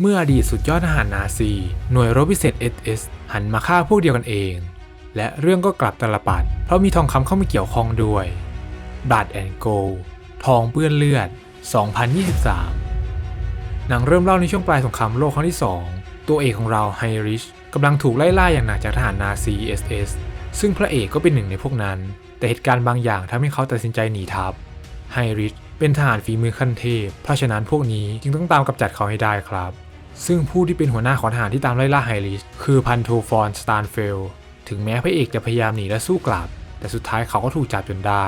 เมื่ออดีตสุดยอดทหารนาซี หน่วยรบพิเศษ SS หันมาฆ่าพวกเดียวกันเอง และเรื่องก็กลับตลปัด เพราะมีทองคำเข้ามาเกี่ยวข้องด้วย Blood and Gold ทองเปื้อนเลือด 2023 หนังเริ่มเล่าในช่วงปลายสงครามโลกครั้งที่ 2 ตัวเอกของเราไฮริชกำลังถูกไล่ล่าอย่างหนักจากทหารนาซี SS ซึ่งพระเอกก็เป็นหนึ่งในพวกนั้น แต่เหตุการณ์บางอย่างทำให้เขาตัดสินใจหนีทัพไฮริชเป็นทหารฝีมือขั้นเทพ เพราะฉะนั้นพวกนี้จึงต้องตามกำจัดเขาให้ได้ครับ ซึ่งผู้ที่เป็นหัวหน้าของทหารที่ตามไล่ล่าไฮริชคือพันโทฟอนสตานเฟล ถึงแม้พระเอกจะพยายามหนีและสู้กลับ แต่สุดท้ายเขาก็ถูกจับจนได้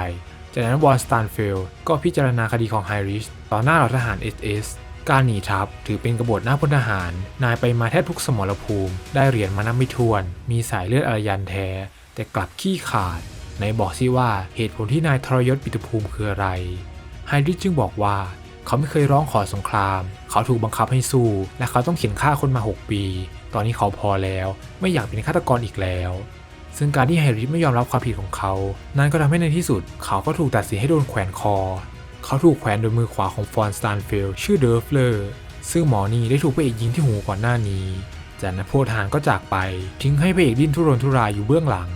จากนั้นวอนสตานเฟลก็พิจารณาคดีของไฮริชต่อหน้าเหล่าทหาร SS การหนีทัพถือเป็นกบฏหน้าพลทหาร นายไปมาแทบทุกสมรภูมิ ได้เหรียญมานับไม่ถ้วน มีสายเลือดอารยันแท้ แต่กลับขี้ขาดในบอกซิว่าเหตุผลที่นายทรยศปิตุภูมิคืออะไร ไฮริชจึงบอกว่า เขาไม่เคยร้องขอสงคราม เขาถูกบังคับให้สู้ และเขาต้องเขียนฆ่าคนมา 6 ปี ตอนนี้เขาพอแล้ว ไม่อยากเป็นฆาตกรอีกแล้ว ซึ่งการที่ไฮริชไม่ยอมรับความผิดของเขา นั่นก็ทำให้ในที่สุด เขาก็ถูกตัดสินให้โดนแขวนคอ เขาถูกแขวนโดยมือขวาของฟอนสตานเฟลชื่อเดอร์ฟเลอร์ซึ่งหมอนี่ได้ถูกพระเอกยิงที่หูก่อนหน้านี้ จากนั้นพลทหารก็จากไป ทิ้งให้พระเอกดิ้นทุรนทุรายอยู่เบื้องหลัง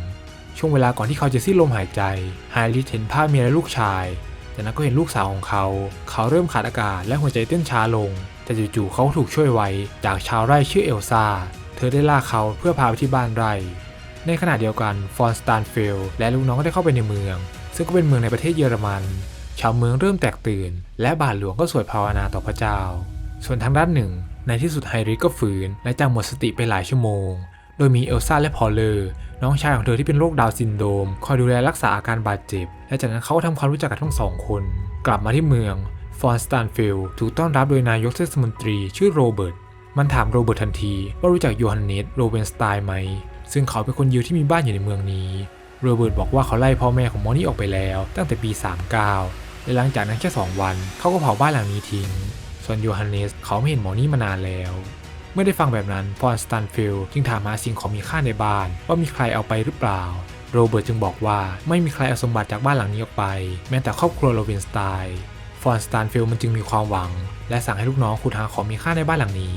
ช่วงเวลาก่อนที่เขาจะสิ้นลมหายใจไฮริชเห็นภาพเมียและลูกชาย จากนั้นก็เห็นลูกสาวของเขา เขาเริ่มขาดอากาศและหัวใจเต้นช้าลง แต่จู่ๆเขาถูกช่วยไว้จากชาวไร่ชื่อเอลซา เธอได้ลากเขาเพื่อพาไปที่บ้านไร่ ในขณะเดียวกันฟอนสตานเฟลและลูกน้องก็ได้เข้าไปในเมือง ซึ่งก็เป็นเมืองในประเทศเยอรมัน ชาวเมืองเริ่มแตกตื่น และบาทหลวงก็สวดภาวนาต่อพระเจ้า ส่วนทางด้านหนึ่ง ในที่สุดไฮริสก็ฝืน และจำหมดสติไปหลายชั่วโมง โดยมีเอลซ่าและพอลเลอร์ น้องชายของเธอที่เป็นโรคดาวซินโดมคอยดูแลรักษาอาการบาดเจ็บ และจากนั้นเขาก็ทำความรู้จักกันทั้งสองคน กลับมาที่เมืองฟอนสตานเฟลถูกต้อนรับโดยนายกเทศมนตรีชื่อโรเบิร์ตมันถามโรเบิร์ตทันทีว่ารู้จักโยฮันเนสโรเวนสไตน์ไหม ซึ่งเขาเป็นคนเดียวที่มีบ้านอยู่ในเมืองนี้ โรเบิร์ตบอกว่าเขาไล่พ่อแม่ของมอนี่ออกไปแล้วตั้งแต่ปี 39 และหลังจากนั้นแค่ 2 วัน เขาก็เผาบ้านหลังนี้ทิ้ง ส่วนโยฮันเนสเขาไม่เห็นหมอนี่มานานแล้ว เมื่อได้ฟังแบบนั้นฟอนสตันฟิลจึงถามหาสิ่งของมีค่าในบ้าน ว่ามีใครเอาไปหรือเปล่า โรเบิร์ตจึงบอกว่าไม่มีใครเอาสมบัติจากบ้านหลังนี้ออกไป แม้แต่ครอบครัวโรเวนสไตน์ฟอนสตันฟิลมันจึงมีความหวัง และสั่งให้ลูกน้องขุดหาของมีค่าในบ้านหลังนี้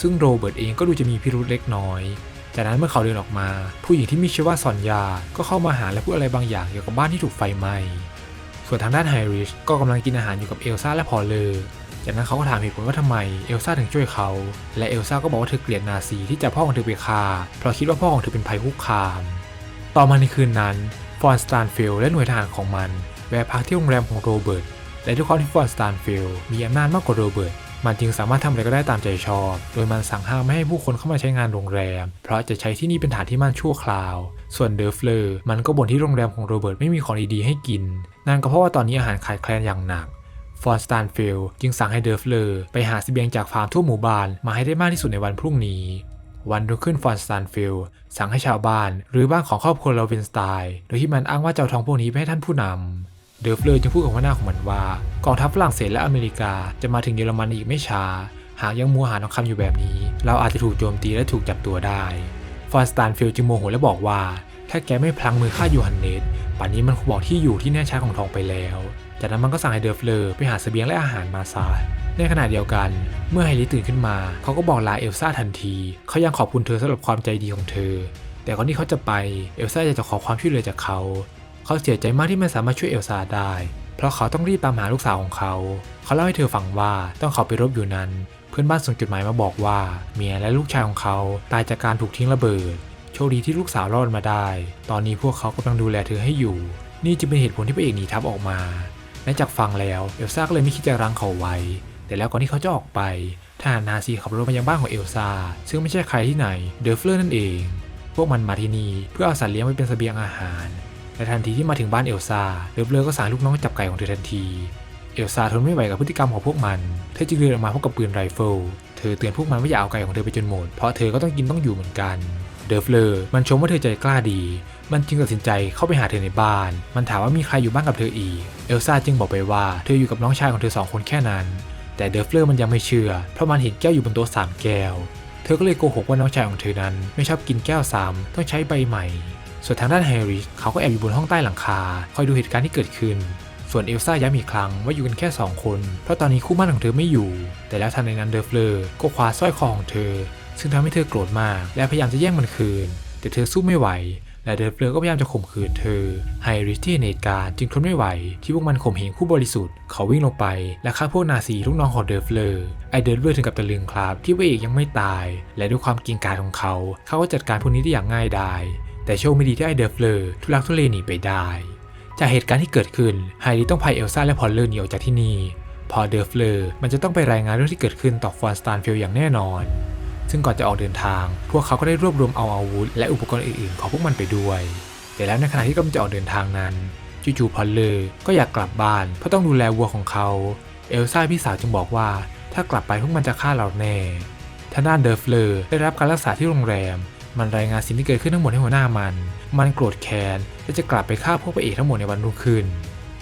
ซึ่งโรเบิร์ตเองก็ดูจะมีพิรุธเล็กน้อยจากนั้นเมื่อเขาเดินออกมา ผู้หญิงที่มีชื่อว่าซอนยา ก็เข้ามาหาและพูดอะไรบางอย่างเกี่ยวกับบ้านที่ถูกไฟไหม้ส่วนทางด้านไฮริชก็กำลังกินอาหารอยู่กับเอลซ่าและพอลเลอร์ จากนั้นเขาก็ถามเหตุผลว่าทำไมเอลซ่าถึงช่วยเขา และเอลซ่าก็บอกว่าเธอเกลียดนาซีที่จับพ่อของเธอไปฆ่าเพราะคิดว่าพ่อของเธอเป็นภัยคุกคาม ต่อมาในคืนนั้นฟอนสตานฟิลและหน่วยทหารของมันแวะพักที่โรงแรมของโรเบิร์ตและด้วยความที่ฟอนสตานฟิลมีอำนาจมากกว่าโรเบิร์ตมันจึงสามารถทำอะไรก็ได้ตามใจชอบ โดยมันสั่งห้ามไม่ให้ผู้คนเข้ามาใช้งานโรงแรม เพราะจะใช้ที่นี่เป็นฐานที่มั่นชั่วคราว ส่วนเดอฟเลอร์มันก็บ่นที่โรงแรมของโรเบิร์ตไม่มีของดีๆให้กิน นั่นก็เพราะว่าตอนนี้อาหารขาดแคลนอย่างหนัก ฟอนสตานฟิลจึงสั่งให้เดอฟเลอร์ไปหาเสบียงจากฟาร์มทั่วหมู่บ้านมาให้ได้มากที่สุดในวันพรุ่งนี้ วันรุ่งขึ้นฟอนสตานฟิลสั่งให้ชาวบ้าน หรือบ้านของครอบครัวโรเวนสไตน์โดยที่มันอ้างว่าเจะเอาทองพวกนี้ไปให้ท่านผู้นำเดอฟเลอร์จึงพูดกับหัวหน้าของมันว่ากองทัพฝรั่งเศสและอเมริกาจะมาถึงเยอรมันอีกไม่ช้า หากยังมัวหาทองคำอยู่แบบนี้ เราอาจจะถูกโจมตีและถูกจับตัวได้ฟอนสตานฟิลจึงโมโหและบอกว่า ถ้าแกไม่พลังมือฆ่ายูฮันเนสป่านนี้มันคงบอกที่อยู่ที่แน่ชัดของทองไปแล้ว จากนั้นมันก็สั่งให้เดอฟเลอร์ไปหาเสบียงและอาหารมาซะในขณะเดียวกัน เมื่อไฮริตื่นขึ้นมา เขาก็บอกลาเอลซ่าทันที เขายังขอบคุณเธอสำหรับความใจดีของเธอ แต่ก่อนที่เขาจะไปเอลซ่าจะขอความช่วยเหลือจากเขา เขาเสียใจมากที่ไม่สามารถช่วยเอลซ่าได้ เพราะเขาต้องรีบตามหาลูกสาวของเขา เขาเล่าให้เธอฟังว่าต้องเขาไปรบอยู่นั้น เพื่อนบ้านส่งจดหมายมาบอกว่าเมียและลูกชายของเขาตายจากการถูกทิ้งระเบิด โชคดีที่ลูกสาวรอดมาได้ ตอนนี้พวกเขากำลังดูแลเธอให้อยู่ นี่จึงเป็นเหตุผลที่พระเอกหนีทัพออกมา และจากฟังแล้วเอลซ่าก็เลยไม่คิดจะรั้งเขาไว้ แต่แล้วก่อนที่เขาจะออกไปทหารนาซีขับรถมายังบ้านของเอลซ่าซึ่งไม่ใช่ใครที่ไหนเดอฟเลอร์นั่นเอง พวกมันมาที่นี่เพื่อเอาสัตว์เลี้ยงไว้เป็นเสบียงอาหารและทันทีที่มาถึงบ้านเอลซ่าเดอฟเลอร์ก็สั่งลูกน้องจับไก่ของเธอทันทีเอลซ่าทนไม่ไหวกับพฤติกรรมของพวกมัน เธอจึงเดินออกมาพร้อมกับปืนไรเฟิล เธอเตือนพวกมันว่าอย่าเอาไก่ของเธอไปจนหมด เพราะเธอก็ต้องกินต้องอยู่เหมือนกัน เดอฟเลอร์มันชมว่าเธอใจกล้าดี มันจึงตัดสินใจเข้าไปหาเธอในบ้าน มันถามว่ามีใครอยู่บ้านกับเธออีก เอลซ่าจึงบอกไปว่าเธออยู่กับน้องชายของเธอสองคนแค่นั้น แต่เดอฟเลอร์มันยังไม่เชื่อ เพราะมันเห็นแก้วอยู่บนโต๊ะสามแก้ว เธอก็เลยโกหกว่าน้องชายของเธอนั้น ไม่ชอบกินแก้วซ้ำต้องใช้ใบใหม่ ส่วนทางด้านแฮร์ริสเขาก็แอบอยู่บนห้องใต้หลังคา คอยดูเหตุการณ์ที่เกิดขึ้นส่วนเอลซ่าย้ำอีกครั้งว่าอยู่กันแค่ 2 คน เพราะตอนนี้คู่มั่นของเธอไม่อยู่ แต่แล้วทันใดนั้นเดอฟเลอร์ก็คว้าสร้อยคอของเธอ ซึ่งทำให้เธอโกรธมาก และพยายามจะแย่งมันคืน แต่เธอสู้ไม่ไหว และเดอฟเลก็พยายามจะข่มขืนเธอ ไฮริสที่เห็นเหตุการณ์จึงทนไม่ไหว ที่พวกมันข่มเหงผู้บริสุทธิ์ เขาวิ่งลงไป และฆ่าพวกนาซีลูกน้องของเดอฟเลไอเดอฟเลถึงกับตะลึงครับ ที่พระเอกยังไม่ตาย และด้วยความเก่งกาจของเขา เขาก็จัดการพวกนี้ได้อย่างง่ายดายแต่โชคไม่ดีที่ไอเดอฟเลทุลักทุเลหนีไปได้จากเหตุการณ์ที่เกิดขึ้นไฮริสต้องพาเอลซ่าและพอลเลอร์หนีออกจากที่นี่พอเดอฟเลมันจะต้องไปรายงานเรื่องที่เกิดขึ้นต่อฟอนสตานฟิลอย่างแน่นอน ซึ่งก่อนจะออกเดินทาง พวกเขาก็ได้รวบรวมเอาอาวุธ และอุปกรณ์อื่นๆของพวกมันไปด้วย แต่แล้วในขณะที่กำลังจะออกเดินทางนั้นจู่ๆพอลเลอร์ก็อยากกลับบ้านเพราะต้องดูแลวัวของเขา เอลซ่าพี่สาวจึงบอกว่า ถ้ากลับไปพวกมันจะฆ่าเราแน่ทางด้านเดอฟเลอร์ได้รับการรักษาที่โรงแรม มันรายงานสิ่งที่เกิดขึ้นทั้งหมดให้หัวหน้ามัน มันโกรธแค้นและจะกลับไปฆ่าพวกพระเอกทั้งหมดในวันรุ่งขึ้น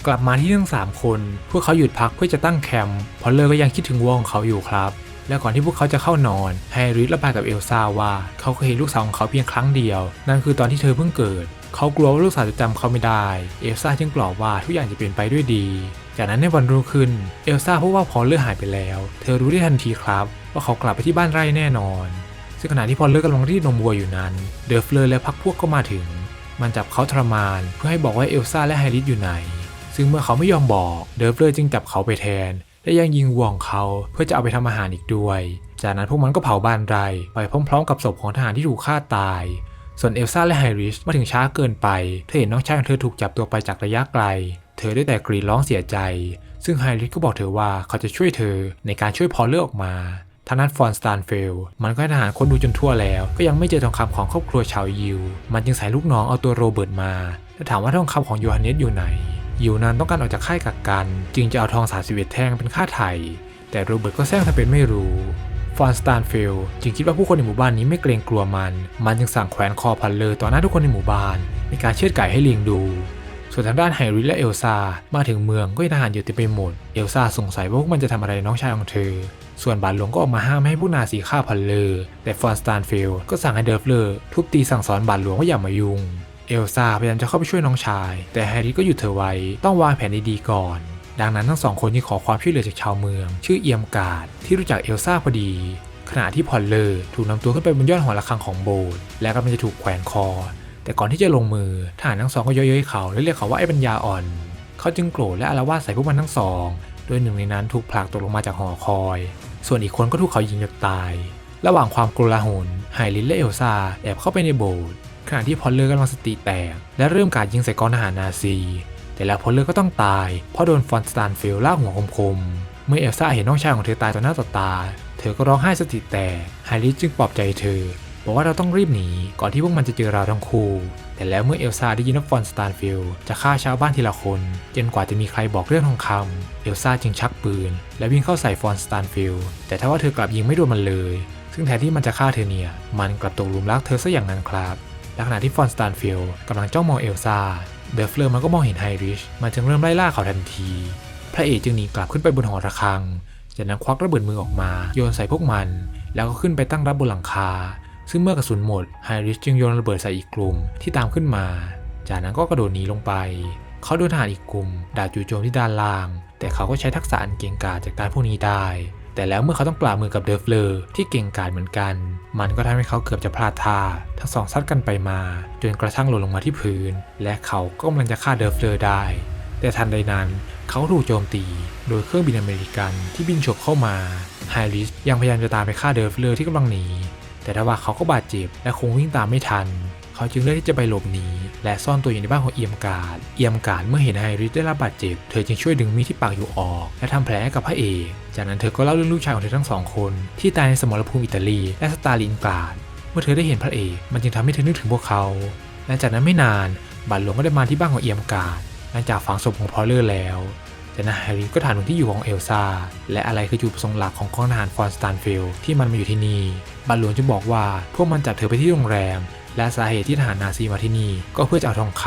กลับมาที่ทั้ง3คน พวกเขาหยุดพักเพื่อจะตั้งแคมป์พอลเลอร์ก็ยังคิดถึงวัวของเขาอยู่ครับ และก่อนที่พวกเขาจะเข้านอนแฮริสระบายกับเอลซ่าว่าเขาเคยเห็นลูกสาวของเขาเพียงครั้งเดียว นั่นคือตอนที่เธอเพิ่งเกิด เขากลัวว่าลูกสาวจะจำเขาไม่ได้ เอลซ่าจึงปลอบว่าทุกอย่างจะเปลี่ยนไปด้วยดี จากนั้นในวันรุ่งขึ้นเอลซ่าพบว่าพอลเลอร์หายไปแล้ว เธอรู้ได้ทันทีครับ ว่าเขากลับไปที่บ้านไร่แน่นอน ซึ่งขณะที่พอลเลอร์กำลังรีดนมวัวอยู่นั้น เดอฟเลอร์และพักพวกก็มาถึง มันจับเขาทรมาน เพื่อให้บอกว่าเอลซ่าและไฮริสอยู่ไหนซึ่งเมื่อเขาไม่ยอมบอก เดอฟเลอร์จึงจับเขาไปแทน และยังยิงวัวของเขาเพื่อจะเอาไปทำอาหารอีกด้วย จากนั้นพวกมันก็เผาบ้านไรไปพร้อมๆ กับศพของทหารที่ถูกฆ่าตาย ส่วนเอลซ่าและไฮริชมาถึงช้าเกินไป เธอเห็นน้องชายของเธอถูกจับตัวไปจากระยะไกล เธอได้แต่กรีดร้องเสียใจ ซึ่งไฮริชก็บอกเธอว่าเขาจะช่วยเธอในการช่วยพอเลือร์ออกมาทางนั้นฟอนสตานเฟล มันก็ให้ทหารคนดูจนทั่วแล้ว ก็ยังไม่เจอทองคำของครอบครัวชาวยิว มันจึงใส่ลูกน้องเอาตัวโรเบิร์ตมา และถามว่าทองคำของโยฮันเนสอยู่ไหน ยิวนั้นต้องการออกจากค่ายกักกัน จึงจะเอาทอง31แท่งเป็นค่าไถ่แต่โรเบิร์ตก็แซงทำเป็นไม่รู้ฟอนสตานเฟลจึงคิดว่าผู้คนในหมู่บ้านนี้ไม่เกรงกลัวมัน มันจึงสั่งแขวนคอพันเลอต่อหน้าทุกคนในหมู่บ้าน ในการเชือดไก่ให้เลียงดู ส่วนทางด้านไฮริและเอลซามาถึงเมืองก็มีทหารอยู่เต็มไปหมด เอลซาสงสัยว่าพวกมันจะทำอะไรน้องชายของเธอ ส่วนบาทหลวงก็ออกมาห้ามไม่ให้ผู้นาซีฆ่าพันเลอแต่ฟอนสตานเฟลก็สั่งให้เดฟเลอร์ทุบตีสั่งสอนบาทหลวงว่าอย่ามายุ่ง เอลซาพยายามจะเข้าไปช่วยน้องชาย แต่แฮร์รี่ก็หยุดเธอไว้ ต้องวางแผนดีๆก่อน ดังนั้นทั้งสองคนจึงขอความช่วยเหลือจากชาวเมือง ชื่อเอียมการ์ดที่รู้จักเอลซาพอดี ขณะที่พอลเลอร์ถูกนำตัวขึ้นไปบนยอดหอระฆังของโบสถ์และกำลังจะถูกแขวนคอ แต่ก่อนที่จะลงมือทหารทั้งสองก็เย้ยๆเขาและเรียกเขาว่าไอ้ปัญญาอ่อน เขาจึงโกรธและอาละวาดใส่พวกมันทั้งสองโดยหนึ่งในนั้นถูกผลักตกลงมาจากหอคอย ส่วนอีกคนก็ถูกเขายิงจนตาย ระหว่างความโกลาหลไฮรินและเอลซาแอบเข้าไปในโบสถ์ ขณะที่พอลเลอร์กำลังสติแตก และเริ่มการยิงใส่กองทหารนาซี แต่แล้วพอลเลอร์ก็ต้องตาย เพราะโดนฟอนสตานเฟลลากหัวคมๆ เมื่อเอลซ่าเห็นน้องชายของเธอตายต่อหน้าต่อตา เธอก็ร้องไห้สติแตกไฮริสจึงปลอบใจเธอ บอกว่าเราต้องรีบหนีก่อนที่พวกมันจะเจอเราทั้งคู่ แต่แล้วเมื่อเอลซ่าได้ยินว่าฟอนสตานฟิลจะฆ่าชาวบ้านทีละคนจนกว่าจะมีใครบอกเรื่องทองคำเอลซ่าจึงชักปืน และวิ่งเข้าใส่ฟอนสตานฟิลแต่ถ้าว่าเธอกลับยิงไม่โดนมันเลย ซึ่งแทนที่มันจะฆ่าเธอเนี่ยมันกลับตกหลุมรักเธอซะอย่างนั้นครับ และขณะที่ฟอนสตานฟิลกำลังจ้องมองเอลซ่าเดฟเลอร์มันก็มองเห็นไฮริช มันจึงเริ่มไล่ล่าเขาทันที พระเอกจึงหนีกลับขึ้นไปบนหอระฆัง จากนั้นควักระเบิดมือออกมา โยนใส่พวกมัน แล้วก็ขึ้นไปตั้งรับบนหลังคา ซึ่งเมื่อกระสุนหมด ไฮริชจึงโยนระเบิดใส่อีกกลุ่มที่ตามขึ้นมา จากนั้นก็กระโดดหนีลงไป เขาโดนทหารอีกกลุ่มด่าจู่โจมที่ด้านล่าง แต่เขาก็ใช้ทักษะอันเก่งกาจจากการพวกนี้ได้ แต่แล้วเมื่อเขาต้องปราบมือกับเดฟเลอร์ที่เก่งกาจเหมือนกัน มันก็ทำให้เขาเกือบจะพลาดท่า ทั้งสองซัดกันไปมาจนกระทั่งหล่นลงมาที่พื้น และเขาก็กำลังจะฆ่าเดฟเลอร์ได้ แต่ทันใดนั้นเขาถูกโจมตี โดยเครื่องบินอเมริกันที่บินฉกเข้ามาไฮริสยังพยายามจะตามไปฆ่าเดฟเลอร์ที่กำลังหนีแต่ทว่าเขาก็บาดเจ็บและคงวิ่งตามไม่ทัน เขาจึงเลือกที่จะไปหลบหนี และซ่อนตัวอยู่ในบ้านของเอียมการ์ดเอียมการ์ดเมื่อเห็นไฮริสได้รับบาดเจ็บ เธอจึงช่วยดึงมีดที่ปากอยู่ออก และทำแผลให้กับพระเอกจากนั้นเธอก็เล่าเรื่องลูกชายของเธอทั้งสองคน ที่ตายในสมรภูมิอิตาลีและสตาลินกราดเมื่อเธอได้เห็นพระเอกมันจึงทำให้เธอนึกถึงพวกเขาและจากนั้นไม่นานบาทหลวงก็ได้มาที่บ้านของเอียมการ์ดหลังจากฝังศพของพอลเลอร์แล้วแต่นายแฮร์รี่ก็ถามถึงที่อยู่ของเอลซ่าและอะไรคือจุดประสงค์หลักของกองทหารฟอนสตันฟิลที่มันมาอยู่ที่นี่บาทหลวงจึงบอกว่าพวกมันจับเธอไปที่โรงแรม และสาเหตุที่ทหารนาซีมาที่นี่ก็เพื่อจะเอาทองค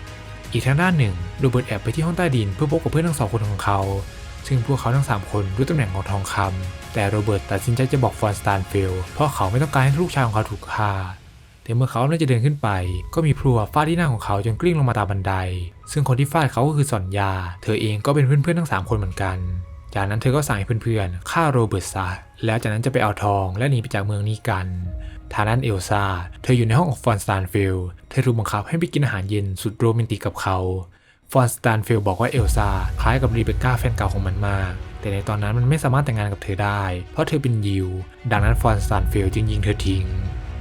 ำอีกทางด้านหนึ่งโรเบิร์ตแอบไปที่ห้องใต้ดินเพื่อพบกับเพื่อนทั้งสองคนของเขา ซึ่งพวกเขาทั้ง 3 คนรู้ตำแหน่งของทองคำแต่โรเบิร์ตตัดสินใจจะบอกฟอนสตันฟิลเพราะเขาไม่ต้องการให้ลูกชายของเขาถูกฆ่าแต่เมื่อเขากำลังจะเดินขึ้นไป ก็มีพลัวฟาดที่หน้าของเขาจนกลิ้งลงมาตามบันได ซึ่งคนที่ฟาดเขาก็คือสอนยา เธอเองก็เป็นเพื่อนๆทั้งสามคนเหมือนกัน จากนั้นเธอก็สั่งให้เพื่อนๆฆ่าโรเบิร์ตซะแล้วจากนั้นจะไปเอาทองและหนีไปจากเมืองนี้กัน ทางด้านเอลซาเธออยู่ในห้องของฟอนสตานฟิลเธอถูกบังคับให้ไปกินอาหารเย็นสุดโรแมนติกกับเขา ฟอนสตานฟิลบอกว่าเอลซาคล้ายกับรีเบคก้าแฟนเก่าของมันมาก แต่ในตอนนั้นมันไม่สามารถแต่งงานกับเธอได้ เพราะเธอเป็นยิว ดังนั้นฟอนสตานฟิลจึงยิงเธอทิ้ง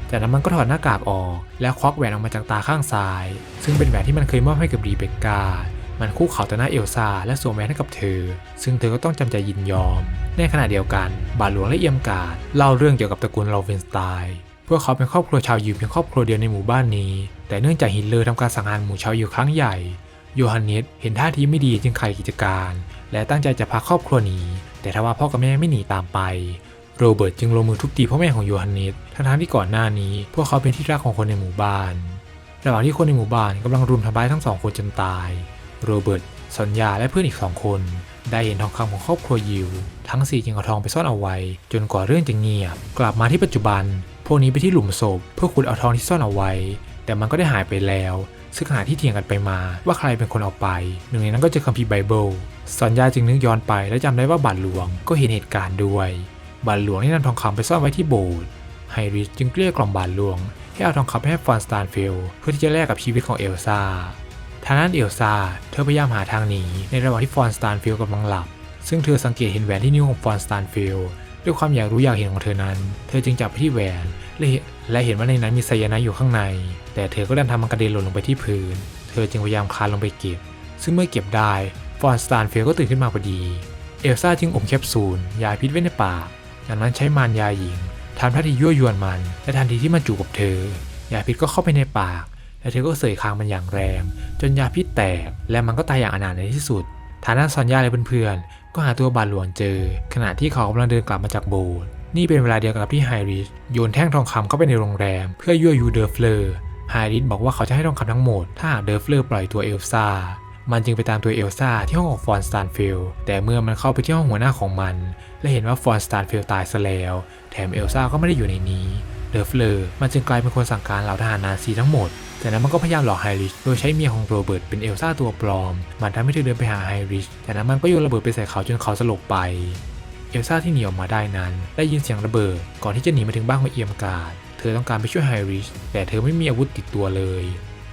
จากนั้นมันก็ถอดหน้ากากออก แล้วควักแหวนออกมาจากตาข้างซ้าย ซึ่งเป็นแหวนที่มันเคยมอบให้กับรีเบคก้ามันคู่เข่าต่อหน้าเอลซาและสวมแหวนให้กับเธอ ซึ่งเธอก็ต้องจำใจยินยอม ในขณะเดียวกัน บาทหลวงและเอียมกาดเล่าเรื่องเกี่ยวกับตระกูลลาเวนสไตน์ พวกเขาเป็นครอบครัวชาวยิวเพียงครอบครัวเดียวในหมู่บ้านนี้ แต่เนื่องจากฮิตเลอร์ทำการสังหารหมู่ชาวยิวครั้งใหญ่ โยฮันเนสเห็นท่าทีไม่ดีจึงขาดกิจการ และตั้งใจจะพาครอบครัวหนี แต่ทว่าพ่อกับแม่ไม่หนีตามไป โรเบิร์ตจึงลงมือทุบตีพ่อแม่ของโยฮันเนสทั้งๆที่ก่อนหน้านี้ พวกเขาเป็นที่รักของคนในหมู่บ้าน ระหว่างที่คนในหมู่บ้านกำลังรุมทำร้ายทั้งสองคนจนตาย โรเบิร์ตสัญญาและเพื่อนอีกสองคนได้เห็นทองคำของครอบครัวยิว ทั้งสี่จึงเอาทองไปซ่อนเอาไว้ จนกว่าเรื่องจะเงียบ กลับมาที่ปัจจุบัน พวกนี้ไปที่หลุมศพเพื่อขุดเอาทองที่ซ่อนเอาไว้ แต่มันก็ได้หายไปแล้ว ซึ่งขณะที่เถียงกันไปมาว่าใครเป็นคนเอาไป หนึ่งในนั้นก็เจอคัมภีร์ไบเบิลสัญญาจึงนึกย้อนไปและจำได้ว่าบาทหลวงก็เห็นเหตุการณ์ด้วยบาทหลวงได้นำทองคำไปซ่อนไว้ที่โบสถ์ไฮริชจึงเกลี้ยกล่อมบาทหลวงให้เอาทองคำไปให้ฟอนสตานฟิลเพื่อที่จะแลกกับชีวิตของเอลซาทางด้านเอลซาเธอพยายามหาทางหนีในระหว่างที่ฟอนสตานฟิลกำลังหลับ ซึ่งเธอสังเกตเห็นแหวนที่นิ้วของฟอนสตานฟิล ด้วยความอยากรู้อยากเห็นของเธอนั้น เธอจึงจับไปที่แหวนและเห็นว่าในนั้นมีไซยาไนด์อยู่ข้างใน แต่เธอก็ดันทำมันกระเด็นหล่นลงไปที่พื้น เธอจึงพยายามคลานลงไปเก็บ ซึ่งเมื่อเก็บได้ ฟอนสตานฟิลด์ก็ตื่นขึ้นมาพอดี เอลซ่าจึงอมแคปซูลยาพิษไว้ในปาก จากนั้นใช้มารยาหญิงทำท่าทียั่วยวนมัน และทันทีที่มันจูบกับเธอ ยาพิษก็เข้าไปในปาก และเธอก็เสยคางมันอย่างแรง จนยาพิษแตก และมันก็ตายอย่างอนาถในที่สุด ฐานะซอนยาและเพื่อน ก็หาตัวบาทหลวงเจอ ขณะที่เขากำลังเดินกลับมาจากโบสถ์นี่เป็นเวลาเดียวกับที่ไฮริชโยนแท่งทองคำเข้าไปในโรงแรม เพื่อยั่วยุเดอร์เฟลอร์ไฮริชบอกว่าเขาจะให้ทองคำทั้งหมด ถ้าเดอร์เฟลอร์ปล่อยตัวเอลซ่ามันจึงไปตามตัวเอลซ่าที่ห้องของฟอนสตานฟิลแต่เมื่อมันเข้าไปที่ห้องหัวหน้าของมัน และเห็นว่าฟอนสตานฟิลตายซะแล้ว แถมเอลซ่าก็ไม่ได้อยู่ในนี้ เดอร์เฟลอร์มันจึงกลายเป็นคนสั่งการเหล่าทหารนาซีทั้งหมด จากนั้นมันก็พยายามหลอกไฮริชโดยใช้เมียของโรเบิร์ตเป็นเอลซ่าตัวปลอม มันทำให้เธอเดินไปหาไฮริชจากนั้นมันก็โยนระเบิดไปใส่เขาจนเขาสลบไป เอลซ่าที่หนีออกมาได้นั้น ได้ยินเสียงระเบิดก่อนที่จะหนีมาถึงบ้านของเอียมการ์ดเธอต้องการไปช่วยไฮริชแต่เธอไม่มีอาวุธติดตัวเลย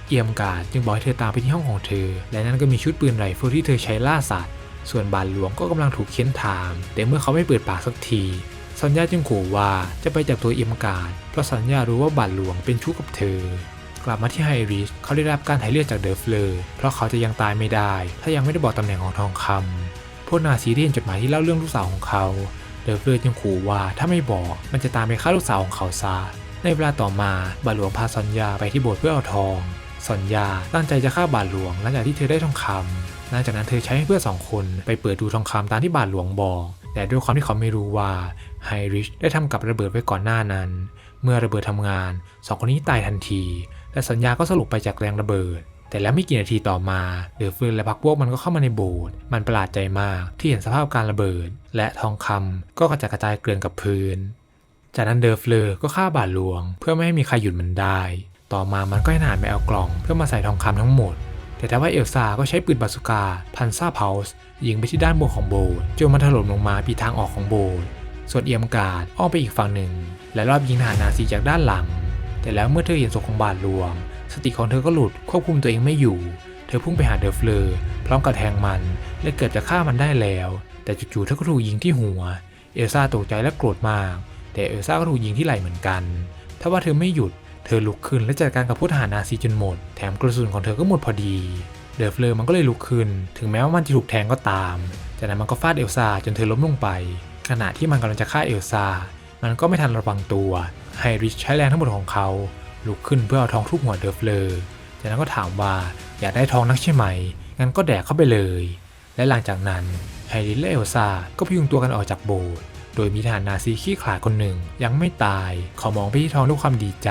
เอียมการ์ดจึงบอกให้เธอตามไปที่ห้องของเธอ และนั่นก็มีชุดปืนไรเฟิลที่เธอใช้ล่าสัตว์ ส่วนบาทหลวงก็กำลังถูกเค้นถาม แต่เมื่อเขาไม่เปิดปากสักที สัญญาจึงขู่ว่าจะไปจับตัวเอียมการ์ดเพราะสัญญารู้ว่าบาทหลวงเป็นชู้กับเธอ กลับมาที่ไฮริชเขาได้รับการถ่ายเลือดจากเดอร์เฟลด์เพราะเขาจะยังตายไม่ได้ ถ้ายังไม่ได้บอกตำแหน่งของทองคำพวกนาซีได้เห็นจดหมายที่เล่าเรื่องลูกสาวของเขา เดอร์เฟลอร์จึงขู่ว่าถ้าไม่บอกมันจะตามไปฆ่าลูกสาวของเขาซะ ในเวลาต่อมาบาหลวงพาสัญญาไปที่โบสถ์เพื่อเอาทองสัญญาตั้งใจจะฆ่าบาทหลวงหลังจากที่เธอได้ทองคำหลังจากนั้นเธอใช้ให้เพื่อนสองคนไปเปิดดูทองคำตามที่บาทหลวงบอก แต่ด้วยความที่เขาไม่รู้ว่าไฮริชได้ทำกับระเบิดไว้ก่อนหน้านั้น เมื่อระเบิดทำงานสองคนนี้ตายทันที และสัญญาก็สรุปไปจากแรงระเบิด แต่แล้วไม่กี่นาทีต่อมาเดือฟืนและพักพวกมันก็เข้ามาในโบสถ์มันประหลาดใจมากที่เห็นสภาพการระเบิด และทองคำก็กระจัดกระจายเกลื่อนกับพื้น จากนั้นเดอเฟลอก็ฆ่าบาทหลวง เพื่อไม่ให้มีใครหยุดมันได้ ต่อมามันก็ให้ทหารไปเอากล่อง เพื่อมาใส่ทองคำทั้งหมดแต่ถ้าว่าเอลซาก็ใช้ปืนบาสุกาพันซาเพาส์ยิงไปที่ด้านบนของโบสถ์จนมันถล่มลงมาปีทางออกของโบสถ์ส่วนเอียมการ์ดอ้อมไปอีกฝั่งหนึ่ง และรอบยิงทหารนาซีจากด้านหลัง แต่แล้วเมื่อเธอเห็นศพของบาทหลวง สติของเธอก็หลุดควบคุมตัวเองไม่อยู่ เธอพุ่งไปหาเดอเฟลอพร้อมกับแทงมัน และเกือบจะฆ่ามันได้แล้ว แต่จู่ๆเธอก็ถูกยิงที่หัว เอลซ่าตกใจและโกรธมาก แต่เอลซ่าก็ถูกยิงที่ไหล่เหมือนกันถ้าว่าเธอไม่หยุด เธอลุกขึ้นและจัดการกับผู้ทหารนาซีจนหมด แถมกระสุนของเธอก็หมดพอดี เดอเฟลอมันก็เลยลุกขึ้น ถึงแม้ว่ามันจะถูกแทงก็ตาม จากนั้นมันก็ฟาดเอลซ่าจนเธอล้มลงไป ขณะที่มันกำลังจะฆ่าเอลซ่า มันก็ไม่ทันระวังตัว ไฮริชใช้แรงทั้งหมดของเขา ลุกขึ้นเพื่อเอาทองทุบหัวเดอเฟลอจากนั้นก็ถามว่าอยากได้ทองนักใช่ไหม งั้นก็แดกเข้าไปเลย และหลังจากนั้นไฮริชและเอลซาก็พยุงตัวกันออกจากโบสถ์ โดยมีทหารนาซีขี้ขลาดคนหนึ่งยังไม่ตาย เขามองไปที่ทองด้วยความดีใจ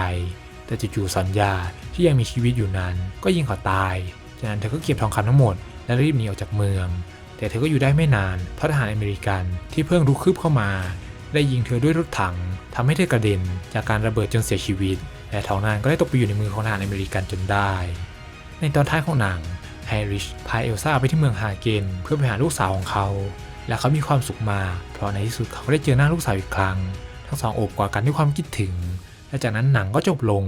แต่จู่ๆสัญญาที่ยังมีชีวิตอยู่นั้น ก็ยิงเขาตาย จากนั้นเธอก็เก็บทองคำทั้งหมดและรีบหนีออกจากเมือง แต่เธอก็อยู่ได้ไม่นานเพราะทหารอเมริกันที่เพิ่งรุกคืบเข้ามา ได้ยิงเธอด้วยรถถัง ทำให้เธอกระเด็นจากการระเบิดจนเสียชีวิต และทองนั้นก็ได้ตกไปอยู่ในมือของทหารอเมริกันจนได้ ในตอนท้ายของหนังไฮริชพาเอลซ่าไปที่เมืองฮาเกนเพื่อไปหาลูกสาวของเขา และเขามีความสุขมา เพราะในที่สุดเขาก็ได้เจอหน้าลูกสาวอีกครั้ง ทั้งสองโอบกอดกันด้วยความคิดถึง และจากนั้นหนังก็จบลง